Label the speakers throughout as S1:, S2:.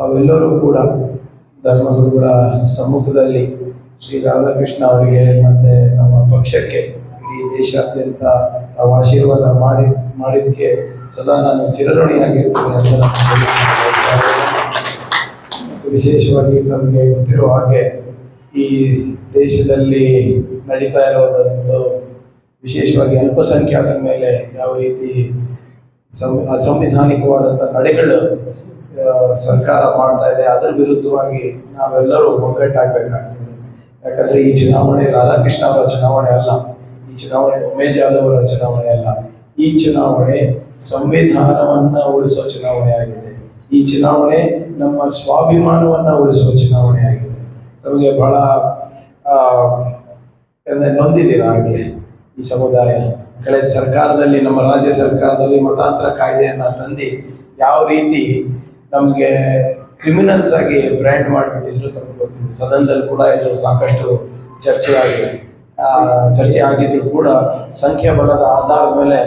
S1: ತಾವೆಲ್ಲರೂ ಕೂಡ ಧರ್ಮಗುರುಗಳ ಸಮ್ಮುಖದಲ್ಲಿ ಶ್ರೀ ರಾಧಾಕೃಷ್ಣ ಅವರಿಗೆ ಮತ್ತೆ ನಮ್ಮ ಪಕ್ಷಕ್ಕೆ ಇಡೀ ದೇಶಾದ್ಯಂತ ತಾವು ಆಶೀರ್ವಾದ ಮಾಡಿ, ಮಾಡಿದ್ದಕ್ಕೆ ಸದಾ ನಾನು ಚಿರಋಣಿಯಾಗಿರ್ತೀನಿ ಅಂತ ನಾನು ವಿಶೇಷವಾಗಿ ತಮಗೆ ಗೊತ್ತಿರೋ ಹಾಗೆ ಈ ದೇಶದಲ್ಲಿ ನಡೀತಾ ಇರೋದೊಂದು ವಿಶೇಷವಾಗಿ ಅಲ್ಪಸಂಖ್ಯಾತರ ಮೇಲೆ ಯಾವ ರೀತಿ ಸಂ- ಅಸಂವಿಧಾನಿಕವಾದಂಥ ನಡೆಗಳು ಸರ್ಕಾರ ಮಾಡ್ತಾ ಇದೆ, ಅದರ ವಿರುದ್ಧವಾಗಿ ನಾವೆಲ್ಲರೂ ಒಗ್ಗಟ್ಟಾಗಬೇಕಾಗ್ತದೆ. ಯಾಕಂದ್ರೆ ಈ ಚುನಾವಣೆ ರಾಧಾಕೃಷ್ಣ ಅವರ ಚುನಾವಣೆ ಅಲ್ಲ, ಈ ಚುನಾವಣೆ ಉಮೇಶ್ ಜಾಧವ್ ಅವರ ಚುನಾವಣೆ ಅಲ್ಲ. ಈ ಚುನಾವಣೆ ಸಂವಿಧಾನವನ್ನ ಉಳಿಸೋ ಚುನಾವಣೆ ಆಗಿದೆ. ಈ ಚುನಾವಣೆ ನಮ್ಮ ಸ್ವಾಭಿಮಾನವನ್ನ ಉಳಿಸುವ ಚುನಾವಣೆ ಆಗಿದೆ. ನಮಗೆ ಬಹಳ ನೊಂದಿದ್ದೀರಾ ಆಗಲೇ ಈ ಸಮುದಾಯ? ಕಳೆದ ಸರ್ಕಾರದಲ್ಲಿ, ನಮ್ಮ ರಾಜ್ಯ ಸರ್ಕಾರದಲ್ಲಿ ಮತಾಂತರ ಕಾಯ್ದೆಯನ್ನು ತಂದು ಯಾವ ರೀತಿ ನಮಗೆ ಕ್ರಿಮಿನಲ್ಸ್ ಆಗಿ ಬ್ರ್ಯಾಂಡ್ ಮಾಡಿಬಿಟ್ಟಿದ್ರು ತಮಗೆ ಗೊತ್ತಿದೆ ಸದನದಲ್ಲಿ ಕೂಡ ಇದು ಸಾಕಷ್ಟು ಚರ್ಚೆ ಆಗಿದೆ ಚರ್ಚೆ ಆಗಿದ್ರು ಕೂಡ ಸಂಖ್ಯಾಬಲದ ಆಧಾರದ ಮೇಲೆ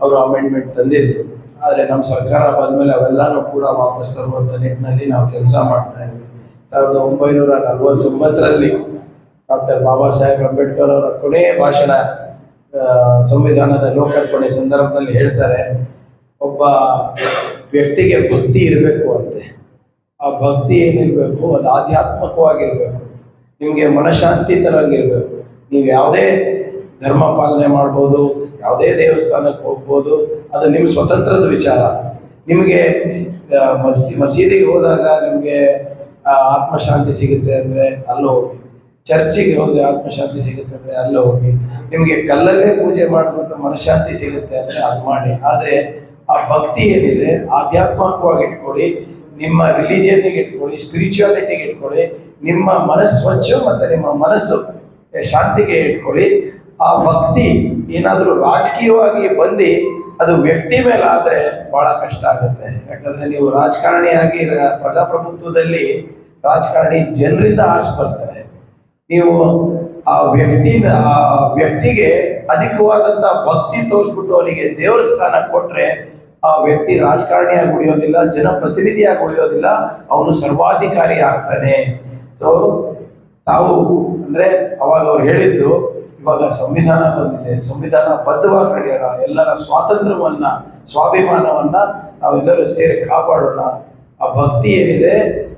S1: ಅವರು ಅಮೆಂಡ್ಮೆಂಟ್ ತಂದಿದ್ರು. ಆದರೆ ನಮ್ಮ ಸರ್ಕಾರ ಬಂದಮೇಲೆ ಅವೆಲ್ಲರೂ ಕೂಡ ವಾಪಸ್ ತರುವಂಥ ನಿಟ್ಟಿನಲ್ಲಿ ನಾವು ಕೆಲಸ ಮಾಡ್ತಾ ಇದ್ವಿ. ಸಾವಿರದ ಒಂಬೈನೂರ ನಲವತ್ತೊಂಬತ್ತರಲ್ಲಿ ಡಾಕ್ಟರ್ ಬಾಬಾ ಸಾಹೇಬ್ ಅಂಬೇಡ್ಕರ್ ಅವರ ಕೊನೆಯ ಭಾಷಣ ಸಂವಿಧಾನದ ಲೋಕಾರ್ಪಣೆ ಸಂದರ್ಭದಲ್ಲಿ ಹೇಳ್ತಾರೆ, ಒಬ್ಬ ವ್ಯಕ್ತಿಗೆ ಭಕ್ತಿ ಇರಬೇಕು ಅಂತೆ. ಆ ಭಕ್ತಿ ಏನಿರಬೇಕು, ಅದು ಆಧ್ಯಾತ್ಮಕವಾಗಿರ್ಬೇಕು. ನಿಮಗೆ ಮನಃಶಾಂತಿ ತರಂಗಿರ್ಬೇಕು. ನೀವು ಯಾವುದೇ ಧರ್ಮ ಪಾಲನೆ ಮಾಡ್ಬೋದು, ಯಾವುದೇ ದೇವಸ್ಥಾನಕ್ಕೆ ಹೋಗ್ಬೋದು, ಅದು ನಿಮ್ಮ ಸ್ವತಂತ್ರದ ವಿಚಾರ. ನಿಮಗೆ ಮಸೀದಿ ಮಸೀದಿಗೆ ಹೋದಾಗ ನಿಮಗೆ ಆತ್ಮಶಾಂತಿ ಸಿಗುತ್ತೆ ಅಂದರೆ ಅಲ್ಲೂ ಹೋಗಿ. ಚರ್ಚಿಗೆ ಹೋದರೆ ಆತ್ಮಶಾಂತಿ ಸಿಗುತ್ತೆ ಅಂದರೆ ಅಲ್ಲೂ ಹೋಗಿ. ನಿಮಗೆ ಕಲ್ಲಲ್ಲೇ ಪೂಜೆ ಮಾಡಿಬಿಟ್ಟು ಮನಃಶಾಂತಿ ಸಿಗುತ್ತೆ ಅಂದರೆ ಅದು ಮಾಡಿ. ಆದರೆ ಆ ಭಕ್ತಿ ಏನಿದೆ ಆಧ್ಯಾತ್ಮಿಕವಾಗಿ ಇಟ್ಕೊಳ್ಳಿ, ನಿಮ್ಮ ರಿಲಿಜಿಯನ್ಗೆ ಇಟ್ಕೊಳ್ಳಿ, ಸ್ಪಿರಿಚುಯಾಲಿಟಿಗೆ ಇಟ್ಕೊಳ್ಳಿ, ನಿಮ್ಮ ಮನಸ್ಸು ಸ್ವಚ್ಛ ಮತ್ತು ನಿಮ್ಮ ಮನಸ್ಸು ಶಾಂತಿಗೆ ಇಟ್ಕೊಳ್ಳಿ. ಆ ಭಕ್ತಿ ಏನಾದರೂ ರಾಜಕೀಯವಾಗಿ ಬಂದು ಅದು ವ್ಯಕ್ತಿ ಮೇಲೆ ಆದರೆ ಬಹಳ ಕಷ್ಟ ಆಗುತ್ತೆ. ಯಾಕಂದ್ರೆ ನೀವು ರಾಜಕಾರಣಿಯಾಗಿ ಪ್ರಜಾಪ್ರಭುತ್ವದಲ್ಲಿ ರಾಜಕಾರಣಿ ಜನರಿಂದ ಆರಿಸಿ ಬರ್ತಾರೆ ನೀವು ಆ ವ್ಯಕ್ತಿನ, ಆ ವ್ಯಕ್ತಿಗೆ ಅಧಿಕವಾದಂತ ಭಕ್ತಿ ತೋರಿಸ್ಬಿಟ್ಟು ಅವನಿಗೆ ದೇವರ ಸ್ಥಾನ ಕೊಟ್ರೆ ಆ ವ್ಯಕ್ತಿ ರಾಜಕಾರಣಿಯಾಗಿ ಉಳಿಯೋದಿಲ್ಲ ಜನಪ್ರತಿನಿಧಿಯಾಗಿ ಉಳಿಯೋದಿಲ್ಲ ಅವನು ಸರ್ವಾಧಿಕಾರಿ ಆಗ್ತಾನೆ ಸೊ ತಾವು ಅಂದ್ರೆ ಅವಾಗ ಅವ್ರು ಹೇಳಿದ್ದು, ಇವಾಗ ಸಂವಿಧಾನ ಬಂದಿದೆ. ಸಂವಿಧಾನ ಬದ್ಧವಾಗಿ ನಡೆಯೋಣ. ಎಲ್ಲರ ಸ್ವಾತಂತ್ರ್ಯವನ್ನ, ಸ್ವಾಭಿಮಾನವನ್ನ ನಾವೆಲ್ಲರೂ ಸೇರಿ ಕಾಪಾಡೋಣ. ಆ ಭಕ್ತಿ ಏನಿದೆ,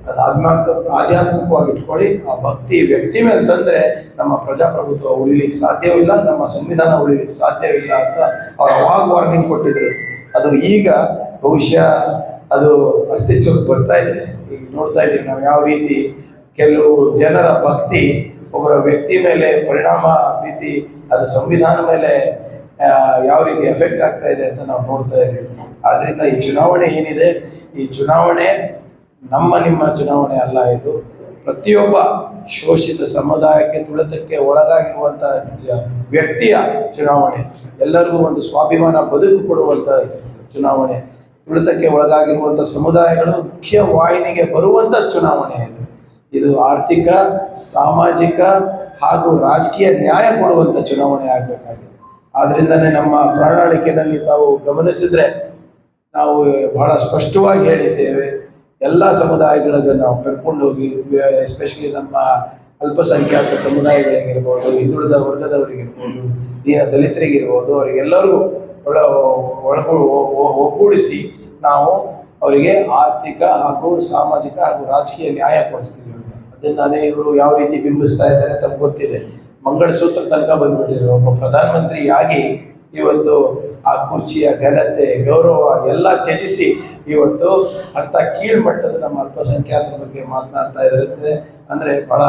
S1: ಅದು ಆಧ್ಯಾತ್ಮ, ಆಧ್ಯಾತ್ಮಿಕವಾಗಿ ಇಟ್ಕೊಳ್ಳಿ. ಆ ಭಕ್ತಿ ವ್ಯಕ್ತಿ ಮೇಲೆ ತಂದ್ರೆ ನಮ್ಮ ಪ್ರಜಾಪ್ರಭುತ್ವ ಉಳಿಲಿಕ್ಕೆ ಸಾಧ್ಯವಿಲ್ಲ ನಮ್ಮ ಸಂವಿಧಾನ ಉಳಿಲಿಕ್ಕೆ ಸಾಧ್ಯವಿಲ್ಲ ಅಂತ ಅವ್ರು ಅವಾಗ ವಾರ್ನಿಂಗ್ ಕೊಟ್ಟಿದ್ರು. ಅದು ಈಗ ಬಹುಶಃ ಅದು ಅಸ್ತಿತ್ವಕ್ಕೆ ಬರ್ತಾ ಇದೆ. ಈಗ ನೋಡ್ತಾ ಇದ್ದೀವಿ ನಾವು ಯಾವ ರೀತಿ ಕೆಲವು ಜನರ ಭಕ್ತಿ, ಒಬ್ಬರ ವ್ಯಕ್ತಿ ಮೇಲೆ ಪರಿಣಾಮ ಬೀತಿ ಅದು ಸಂವಿಧಾನ ಮೇಲೆ ಯಾವ ರೀತಿ ಎಫೆಕ್ಟ್ ಆಗ್ತಾ ಇದೆ ಅಂತ ನಾವು ನೋಡ್ತಾ ಇದ್ದೀವಿ. ಆದ್ರಿಂದ ಈ ಚುನಾವಣೆ ಏನಿದೆ? ಈ ಚುನಾವಣೆ ನಮ್ಮ ನಿಮ್ಮ ಚುನಾವಣೆ ಅಲ್ಲ ಇದು. ಪ್ರತಿಯೊಬ್ಬ ಶೋಷಿತ ಸಮುದಾಯಕ್ಕೆ ತುಳಿತಕ್ಕೆ ಒಳಗಾಗಿರುವಂತ ವ್ಯಕ್ತಿಯ ಚುನಾವಣೆ, ಎಲ್ಲರಿಗೂ ಒಂದು ಸ್ವಾಭಿಮಾನ ಬದುಕು ಕೊಡುವಂತ ಚುನಾವಣೆ, ತುಳಿತಕ್ಕೆ ಒಳಗಾಗಿರುವಂತ ಸಮುದಾಯಗಳು ಮುಖ್ಯ ವಾಹಿನಿಗೆ ಬರುವಂತ ಚುನಾವಣೆ ಇದು. ಇದು ಆರ್ಥಿಕ, ಸಾಮಾಜಿಕ ಹಾಗೂ ರಾಜಕೀಯ ನ್ಯಾಯ ಕೊಡುವಂತ ಚುನಾವಣೆ ಆಗಬೇಕಾಗಿದೆ. ಆದ್ರಿಂದನೇ ನಮ್ಮ ಪ್ರಣಾಳಿಕೆಯಲ್ಲಿ ತಾವು ಗಮನಿಸಿದ್ರೆ ನಾವು ಬಹಳ ಸ್ಪಷ್ಟವಾಗಿ ಹೇಳಿದ್ದೇವೆ. ಎಲ್ಲ ಸಮುದಾಯಗಳಿಗೆ ನಾವು ಕರ್ಕೊಂಡು ಹೋಗಿ ಎಸ್ಪೆಷಲಿ ನಮ್ಮ ಅಲ್ಪಸಂಖ್ಯಾತ ಸಮುದಾಯಗಳಿಗಿರ್ಬೋದು, ಹಿಂದುಳಿದ ವರ್ಗದವರಿಗಿರ್ಬೋದು, ದೀನ ದಲಿತರಿಗಿರ್ಬೋದು, ಅವರಿಗೆಲ್ಲರಿಗೂ ಒಳ, ಒಳಗು ಒಗ್ಗೂಡಿಸಿ ನಾವು ಅವರಿಗೆ ಆರ್ಥಿಕ ಹಾಗೂ ಸಾಮಾಜಿಕ ಹಾಗೂ ರಾಜಕೀಯ ನ್ಯಾಯ ಕೊಡಿಸ್ತೀವಿ ಅಂತ. ಅದನ್ನೇ ಇವರು ಯಾವ ರೀತಿ ಬಿಂಬಿಸ್ತಾ ಇದ್ದಾರೆ ತಮ್ಗೆ ಗೊತ್ತಿದೆ. ಮಂಗಳಸೂತ್ರ ತನಕ ಬಂದ್ಬಿಟ್ಟಿದ್ರು. ಒಬ್ಬ ಪ್ರಧಾನಮಂತ್ರಿಯಾಗಿ ಇವತ್ತು ಆ ಕುರ್ಚಿಯ ಘನತೆ, ಗೌರವ ಎಲ್ಲ ತ್ಯಜಿಸಿ ಇವತ್ತು ಅಂಥ ಕೀಳ್ಮಟ್ಟದ ನಮ್ಮ ಅಲ್ಪಸಂಖ್ಯಾತರ ಬಗ್ಗೆ ಮಾತನಾಡ್ತಾ ಇರುತ್ತೆ. ಅಂದ್ರೆ ಬಹಳ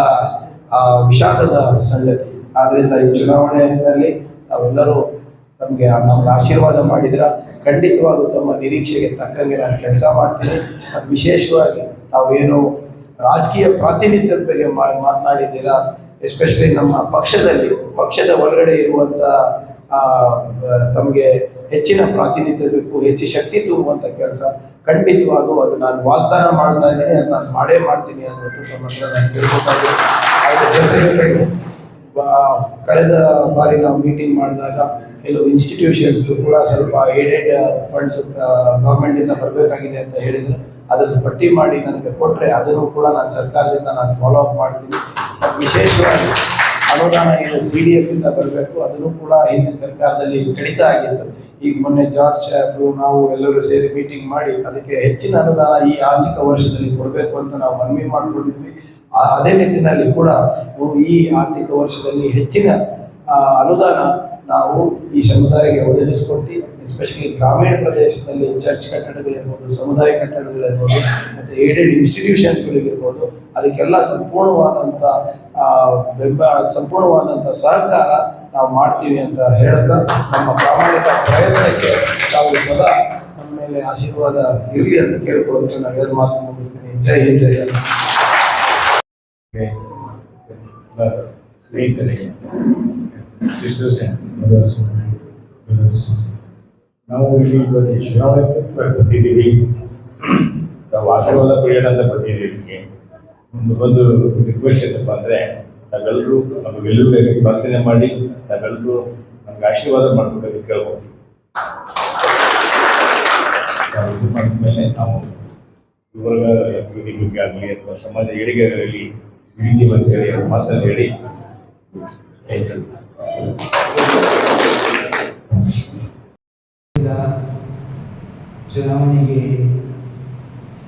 S1: ವಿಷಾದದ ಸಂಗತಿ. ಆದ್ರಿಂದ ಈ ಚುನಾವಣೆಯಲ್ಲಿ ನಾವೆಲ್ಲರೂ ತಮಗೆ ನಮ್ಗೆ ಆಶೀರ್ವಾದ ಮಾಡಿದ್ರ ಖಂಡಿತವಾಗೂ ತಮ್ಮ ನಿರೀಕ್ಷೆಗೆ ತಕ್ಕಂಗೆ ನಾನು ಕೆಲಸ ಮಾಡ್ತೀನಿ. ಅದು ವಿಶೇಷವಾಗಿ ತಾವೇನು ರಾಜಕೀಯ ಪ್ರಾತಿನಿಧ್ಯದ ಬಗ್ಗೆ ಮಾತನಾಡಿದ್ದೀರಾ? ಎಸ್ಪೆಷಲಿ ನಮ್ಮ ಪಕ್ಷದಲ್ಲಿ ಪಕ್ಷದ ಒಳಗಡೆ ಇರುವಂತ ಆ, ತಮಗೆ ಹೆಚ್ಚಿನ ಪ್ರಾತಿನಿಧ್ಯ ಬೇಕು, ಹೆಚ್ಚು ಶಕ್ತಿ ತುಂಬುವಂತ ಕೆಲಸ ಖಂಡಿತವಾಗೂ ಅದು ನಾನು ವಾಗ್ದಾನ ಮಾಡ್ತಾ ಇದ್ದೀನಿ, ಅದು ನಾನು ಮಾಡೇ ಮಾಡ್ತೀನಿ ಅನ್ನೋದು ಕಳೆದ ಬಾರಿ ನಾವು ಮೀಟಿಂಗ್ ಮಾಡಿದಾಗ ಕೆಲವು ಇನ್ಸ್ಟಿಟ್ಯೂಷನ್ಸ್ ಕೂಡ ಸ್ವಲ್ಪ ಏಡೆಡ್ ಫಂಡ್ಸ್ ಗೌರ್ಮೆಂಟ್ ಇಂದ ಬರಬೇಕಾಗಿದೆ ಅಂತ ಹೇಳಿದ್ರು. ಅದ್ರದ್ದು ಪಟ್ಟಿ ಮಾಡಿ ನನಗೆ ಕೊಟ್ಟರೆ ಅದನ್ನು ಕೂಡ ನಾನು ಸರ್ಕಾರದಿಂದ ನಾನು ಫಾಲೋ ಅಪ್ ಮಾಡ್ತೀನಿ. ವಿಶೇಷವಾಗಿ ಅನುದಾನ ಏನು ಸಿ ಡಿ ಎಫ್ ಇಂದ ಬರಬೇಕು, ಅದನ್ನು ಕೂಡ ಹಿಂದಿನ ಸರ್ಕಾರದಲ್ಲಿ ಕಡಿತ ಆಗಿತ್ತು. ಈಗ ಮೊನ್ನೆ ಜಾರ್ಜ್ ಸಾಹೇಬ್ರು ನಾವು ಎಲ್ಲರೂ ಸೇರಿ ಮೀಟಿಂಗ್ ಮಾಡಿ ಅದಕ್ಕೆ ಹೆಚ್ಚಿನ ಅನುದಾನ ಈ ಆರ್ಥಿಕ ವರ್ಷದಲ್ಲಿ ಕೊಡಬೇಕು ಅಂತ ನಾವು ಮನವಿ ಮಾಡಿಕೊಂಡಿದ್ವಿ. ಅದೇ ನಿಟ್ಟಿನಲ್ಲಿ ಕೂಡ ಈ ಆರ್ಥಿಕ ವರ್ಷದಲ್ಲಿ ಹೆಚ್ಚಿನ ಅನುದಾನ ನಾವು ಈ ಸಮುದಾಯಕ್ಕೆ ಒದಗಿಸಿಕೊಟ್ಟು ಎಸ್ಪೆಷಲಿ ಗ್ರಾಮೀಣ ಪ್ರದೇಶದಲ್ಲಿ ಚರ್ಚ್ ಕಟ್ಟಡಗಳಿರ್ಬೋದು, ಸಮುದಾಯ ಕಟ್ಟಡಗಳಿರ್ಬೋದು, ಮತ್ತು ಏಡೆಡ್ ಇನ್ಸ್ಟಿಟ್ಯೂಷನ್ಸ್ಗಳಿಗಿರ್ಬೋದು ಅದಕ್ಕೆಲ್ಲ ಸಂಪೂರ್ಣವಾದಂಥ ಬೆಂಬ ಸಂಪೂರ್ಣವಾದಂಥ ಸಹಕಾರ ನಾವು ಮಾಡ್ತೀವಿ ಅಂತ ಹೇಳ್ತಾ ನಮ್ಮ ಪ್ರಾಮಾಣಿಕ ಪ್ರಯತ್ನಕ್ಕೆ ತಾವು ಸದಾ ನಮ್ಮ ಮೇಲೆ ಆಶೀರ್ವಾದ ಇರಲಿ ಅಂತ ಕೇಳ್ಕೊಳ್ಳೋದಕ್ಕೆ ನಾನು ಎರಡು ಮಾತು ಮುಗಿಸ್ತೀನಿ. ಜೈ ಜೈ ಸ್ನೇಹಿತರಿಗೆ
S2: ಸ್ನೇಹಿತರೆ ಸಿಸ್ಟರ್ಸ್ ನಾವು ಇಲ್ಲಿ ಇವತ್ತು ಪತ್ರ ಬಂದಿದ್ದೀವಿ. ನಾವು ಆಶೀರ್ವಾದ ಪಡೆಯೋಣ ಬಂದಿದ್ದೀವಿ. ಒಂದು ಒಂದು ರಿಕ್ವೆಸ್ಟ್ ಏನಪ್ಪ ಅಂದರೆ, ನಾವೆಲ್ಲರೂ ನಮಗೆಲ್ಲರೂ ಪ್ರಾರ್ಥನೆ ಮಾಡಿ, ನಾವೆಲ್ಲರೂ ನಮ್ಗೆ ಆಶೀರ್ವಾದ ಮಾಡಬೇಕಾಗಿ ಕೇಳ್ಬೋದು. ನಾವು ಇದು ಮಾಡಿದ್ಮೇಲೆ ನಾವು ಇವರ ಅಭಿವೃದ್ಧಿ ಬಗ್ಗೆ ಆಗಲಿ ಅಥವಾ ಸಮಾಜ ಏಳಿಗೆ ಆಗಲಿ ರೀತಿ ಅಂತ ಹೇಳಿ ಮಾತನ್ನು ಹೇಳಿ
S3: ಚುನಾವಣೆಗೆ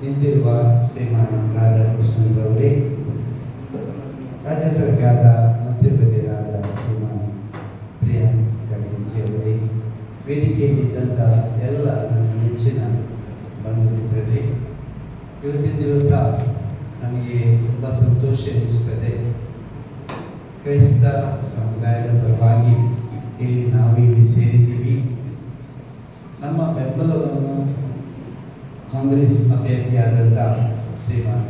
S3: ನಿಂತಿರುವ ಶ್ರೀಮಾನ್ ರಾಧಾಕೃಷ್ಣರವರೇ ರಾಜ್ಯ ಸರ್ಕಾರದ ಮಧ್ಯಪ್ರದೇಶದ ಶ್ರೀಮಾನ್ ಪ್ರಿಯಾಂಕ್ ಖರ್ಗೆ ಅವರೇ ವೇದಿಕೆಯಲ್ಲಿದ್ದಂಥ ಎಲ್ಲ ನನ್ನ ನೆಚ್ಚಿನ ಬಂಧು ಮಿತ್ರರೇ ಇವತ್ತಿನ ದಿವಸ ನನಗೆ ತುಂಬ ಸಂತೋಷ ಎನಿಸ್ತದೆ ಕ್ರೈಸ್ತ ಸಮುದಾಯದ ಪರವಾಗಿ ಇಲ್ಲಿ ನಾವು ಇಲ್ಲಿ ಸೇರಿದ್ದೀವಿ. ನಮ್ಮ ಬೆಂಬಲವನ್ನು ಕಾಂಗ್ರೆಸ್ ಅಭ್ಯರ್ಥಿಯಾದಂಥ ಶ್ರೀಮಾನ್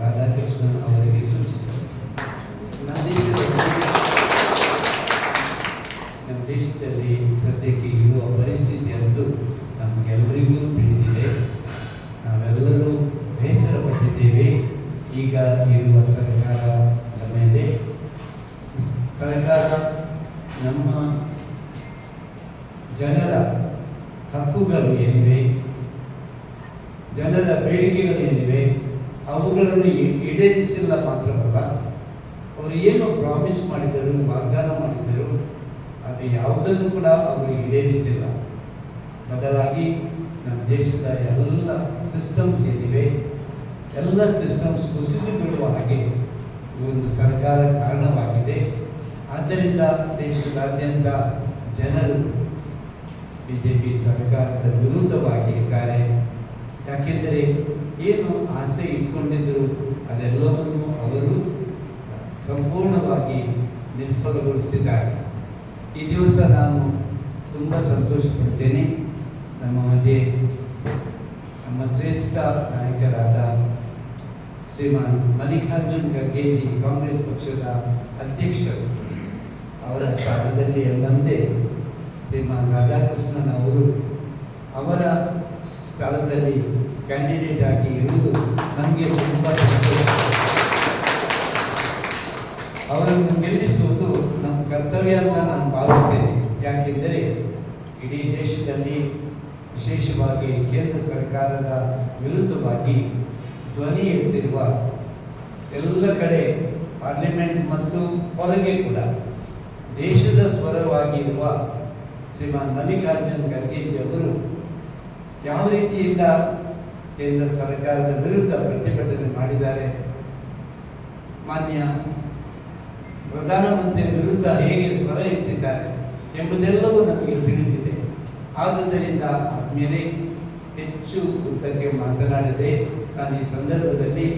S3: ರಾಧಾಕೃಷ್ಣನ್ ಅವರಿಗೆ ಸೂಚಿಸಿದರು ನಮ್ಮ ನಮ್ಮ ದೇಶದಲ್ಲಿ ಸದ್ಯಕ್ಕೆ ಇರುವ ಪರಿಸ್ಥಿತಿ ಅಂತೂ ನಮಗೆಲ್ಲರಿಗೂ ತಿಳಿದಿದೆ. ನಾವೆಲ್ಲರೂ ಬೇಸರ ಪಟ್ಟಿದ್ದೇವೆ ಈಗ ಇರುವ ಸರ್ಕಾರದ ಮೇಲೆ. ಸರ್ಕಾರ ನಮ್ಮ ಜನರ ಹಕ್ಕುಗಳು ಏನಿವೆ ಜನರ ಬೇಡಿಕೆಗಳು ಏನಿವೆ ಅವುಗಳನ್ನು ಈಡೇರಿಸಿಲ್ಲ ಮಾತ್ರವಲ್ಲ, ಅವರು ಏನು ಪ್ರಾಮಿಸ್ ಮಾಡಿದರು ವಾಗ್ದಾನ ಮಾಡಿದರು ಅದು ಯಾವುದನ್ನು ಕೂಡ ಅವರು ಈಡೇರಿಸಿಲ್ಲ. ಬದಲಾಗಿ ನಮ್ಮ ದೇಶದ ಎಲ್ಲ ಸಿಸ್ಟಮ್ಸ್ ಏನಿವೆ, ಎಲ್ಲ ಸಿಸ್ಟಮ್ಸ್ ಕುಸಿದು ಬೀಳುವ ಹಾಗೆ ಒಂದು ಸರ್ಕಾರ ಕಾರಣವಾಗಿದೆ. ಆದ್ದರಿಂದ ದೇಶದಾದ್ಯಂತ ಜನರು ಬಿ ಜೆ ಪಿ ಸರ್ಕಾರದ ವಿರುದ್ಧವಾಗಿ ಇದ್ದಾರೆ. ಯಾಕೆಂದರೆ ಏನು ಆಸೆ ಇಟ್ಕೊಂಡಿದ್ದರು ಅದೆಲ್ಲವನ್ನು ಅವರು ಸಂಪೂರ್ಣವಾಗಿ ನಿರ್ಫಲಗೊಳಿಸಿದ್ದಾರೆ. ಈ ದಿವಸ ನಾನು ತುಂಬ ಸಂತೋಷಪಡ್ತೇನೆ. ನಮ್ಮ ಮಧ್ಯೆ ನಮ್ಮ ಶ್ರೇಷ್ಠ ನಾಯಕರಾದ ಶ್ರೀಮಾನ್ ಮಲ್ಲಿಕಾರ್ಜುನ್ ಖರ್ಗೆಜಿ ಕಾಂಗ್ರೆಸ್ ಪಕ್ಷದ ಅಧ್ಯಕ್ಷರು. ಅವರ ಸ್ಥಾನದಲ್ಲಿ ಎಂಬಂತೆ ಶ್ರೀಮಾನ್ ರಾಧಾಕೃಷ್ಣನ್ ಅವರು ಅವರ ಸ್ಥಳದಲ್ಲಿ ಕ್ಯಾಂಡಿಡೇಟ್ ಆಗಿ ಇರುವುದು ನಮಗೆ ತುಂಬ ಸಂತೋಷ. ಅವರನ್ನು ಗೆಲ್ಲಿಸುವುದು ನಮ್ಮ ಕರ್ತವ್ಯ ಅಂತ ನಾನು ಭಾವಿಸ್ತೇನೆ. ಯಾಕೆಂದರೆ ಇಡೀ ದೇಶದಲ್ಲಿ ವಿಶೇಷವಾಗಿ ಕೇಂದ್ರ ಸರ್ಕಾರದ ವಿರುದ್ಧವಾಗಿ ಧ್ವನಿ ಎತ್ತಿರುವ ಎಲ್ಲ ಕಡೆ ಪಾರ್ಲಿಮೆಂಟ್ ಮತ್ತು ಹೊರಗೆ ಕೂಡ ದೇಶದ ಸ್ವರವಾಗಿರುವ ಶ್ರೀಮಾನ್ ಮಲ್ಲಿಕಾರ್ಜುನ್ ಖರ್ಗೆಜಿಯವರು ಯಾವ ರೀತಿಯಿಂದ ಕೇಂದ್ರ ಸರ್ಕಾರದ ವಿರುದ್ಧ ಪ್ರತಿಭಟನೆ ಮಾಡಿದ್ದಾರೆ? ಮಾನ್ಯ ಪ್ರಧಾನಮಂತ್ರಿ ವಿರುದ್ಧ ಹೇಗೆ ಸ್ವರ ಎತ್ತಿದ್ದಾರೆ ಎಂಬುದೆಲ್ಲವೂ ನಮಗೆ ತಿಳಿದಿದೆ. ಆದುದರಿಂದ ಆದ್ಮೇಲೆ ಹೆಚ್ಚು ಉದ್ದಕ್ಕೆ ಮಾತನಾಡದೆ ನಾನು ಈ ಸಂದರ್ಭದಲ್ಲಿ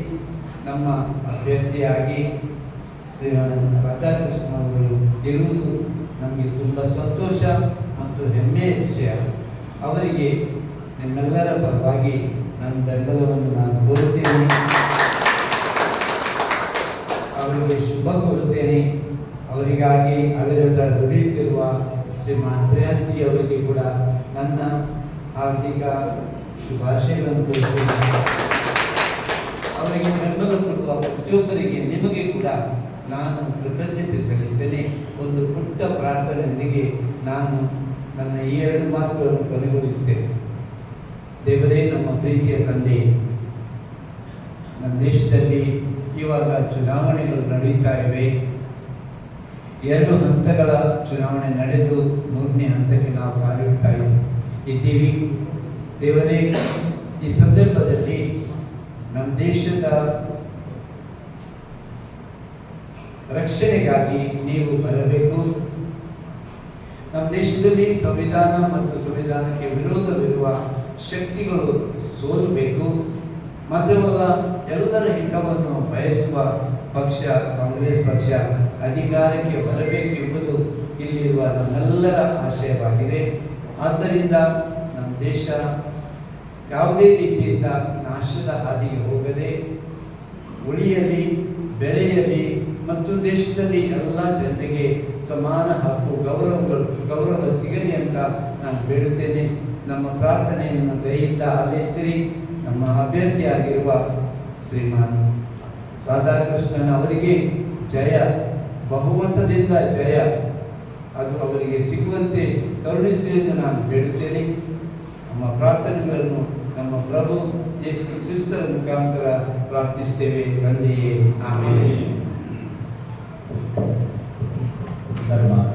S3: ನಮ್ಮ ಅಭ್ಯರ್ಥಿಯಾಗಿ ಶ್ರೀಮಾನ್ ರಾಧಾಕೃಷ್ಣ ಅವರು ಇರುವುದು ನಮಗೆ ತುಂಬ ಸಂತೋಷ. ಮತ್ತು ಹೆಮ್ಮೆಯ ವಿಷಯ, ಅವರಿಗೆ ನಿಮ್ಮೆಲ್ಲರ ಪರವಾಗಿ ನನ್ನ ಬೆಂಬಲವನ್ನು ನಾನು ಕೋರುತ್ತೇನೆ. ಅವರಿಗೆ ಶುಭ ಕೋರುತ್ತೇನೆ. ಅವರಿಗಾಗಿ ಅವಿರತ ದುಡಿಯುತ್ತಿರುವ ಶ್ರೀಮಾನ್ ಪ್ರಿಯಾಂಜಿ ಅವರಿಗೆ ಕೂಡ ನನ್ನ ಹಾರ್ದಿಕ ಶುಭಾಶಯಗಳನ್ನು ಕೋರುತ್ತೇನೆ. ಅವರಿಗೆ ಬೆಂಬಲ ಕೊಡುವ ಪ್ರತಿಯೊಬ್ಬರಿಗೆ ನಿಮಗೆ ಕೂಡ ನಾನು ಕೃತಜ್ಞತೆ ಸಲ್ಲಿಸ್ತೇನೆ. ಒಂದು ಪುಟ್ಟ ಪ್ರಾರ್ಥನೆಯೊಂದಿಗೆ ನಾನು ನನ್ನ ಈ ಎರಡು ಮಾತುಗಳನ್ನು ಕೊನೆಗೊಳಿಸ್ತೇನೆ ದೇವರೇ, ನಮ್ಮ ಪ್ರೀತಿಯ ತಂದೆ, ನಮ್ಮ ದೇಶದಲ್ಲಿ ಇವಾಗ ಚುನಾವಣೆಗಳು ನಡೆಯುತ್ತಾ ಇವೆ. ಎರಡು ಹಂತಗಳ ಚುನಾವಣೆ ನಡೆದು ಮೂರನೇ ಹಂತಕ್ಕೆ ನಾವು ಕಾಲಿಡ್ತಾ ಇದ್ದೀವಿ. ದೇವರೇ, ಈ ಸಂದರ್ಭದಲ್ಲಿ ನಮ್ಮ ದೇಶದ ರಕ್ಷಣೆಗಾಗಿ ನೀವು ಬರಬೇಕು. ನಮ್ಮ ದೇಶದಲ್ಲಿ ಸಂವಿಧಾನ ಮತ್ತು ಸಂವಿಧಾನಕ್ಕೆ ವಿರೋಧವಿರುವ ಶಕ್ತಿಗಳು ಸೋಲಬೇಕು. ಮಾತ್ರವಲ್ಲ, ಎಲ್ಲರ ಹಿತವನ್ನು ಬಯಸುವ ಪಕ್ಷ, ಕಾಂಗ್ರೆಸ್ ಪಕ್ಷ ಅಧಿಕಾರಕ್ಕೆ ಬರಬೇಕೆಂಬುದು ಇಲ್ಲಿರುವ ನಮ್ಮೆಲ್ಲರ ಆಶಯವಾಗಿದೆ. ಆದ್ದರಿಂದ ನಮ್ಮ ದೇಶ ಯಾವುದೇ ರೀತಿಯಿಂದ ನಾಶದ ಹಾದಿಗೆ ಹೋಗದೆ, ಉಳಿಯಲಿ, ಬೆಳೆಯಲಿ ಮತ್ತು ದೇಶದಲ್ಲಿ ಎಲ್ಲ ಜನರಿಗೆ ಸಮಾನ ಹಕ್ಕು, ಗೌರವಗಳು, ಗೌರವ ಸಿಗಲಿ ಅಂತ ನಾನು ಬೇಡುತ್ತೇನೆ. ನಮ್ಮ ಪ್ರಾರ್ಥನೆಯನ್ನು ದಯೆಯಿಂದ ಆಲಿಸಿರಿ. ನಮ್ಮ ಅಭ್ಯರ್ಥಿಯಾಗಿರುವ ಶ್ರೀಮಾನ್ ರಾಧಾಕೃಷ್ಣನ್ ಅವರಿಗೆ ಜಯ, ಬಹುಮತದಿಂದ ಜಯ. ಅದು ಅವರಿಗೆ ಸಿಗುವಂತೆ ಕರುಣಿಸಿ ಎಂದು ನಾನು ಬೇಡುತ್ತೇನೆ. ನಮ್ಮ ಪ್ರಾರ್ಥನೆಗಳನ್ನು ನಮ್ಮ ಪ್ರಭು ಯೇಸು ಕ್ರಿಸ್ತರ ಮುಖಾಂತರ ಪ್ರಾರ್ಥಿಸ್ತೇವೆ ನಂದಿಯೇ ಆಮೇಲೆ
S4: दरबार